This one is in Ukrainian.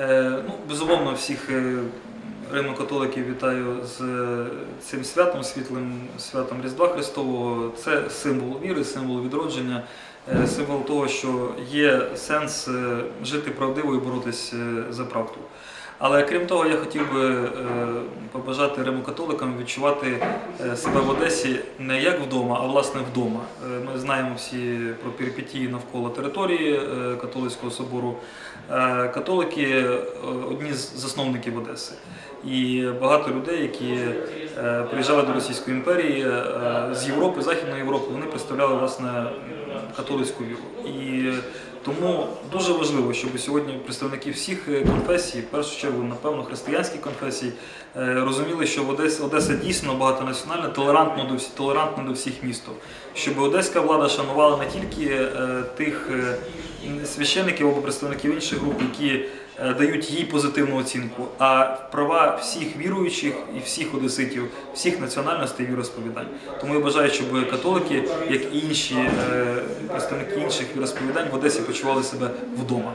Е, Ну, безумовно, всіх е, римокатоликів вітаю з е, цим святом, світлим святом Різдва Христового. Це символ віри, символ відродження, символ того, що є сенс жити правдиво і боротись е, за правду. Але крім того, я хотів би побажати римокатоликам відчувати е, себе в Одесі не як вдома, а власне вдома. Е, Ми знаємо всі про перипетії навколо території е, католицького собору. Католики одні з засновників Одеси. І багато людей, які приїжджали до Російської імперії з Європи, Західної Європи, вони представляли власне католицьку віру. І тому дуже важливо, щоб сьогодні представники всіх е, конфесій, в першу чергу, напевно, християнських конфесій, е, розуміли, що в Одесі Одеса дійсно багатонаціональна, толерантна до всіх, толерантна до всіх місто. Щоб одеська влада шанувала не тільки е, тих священиків або представників інших груп, які дають їй позитивну оцінку, а права всіх віруючих і всіх одеситів, всіх національностей і віросповідань. Тому я бажаю, щоб католики, як і інші е, представники інших віросповідань в Одесі почували себе вдома.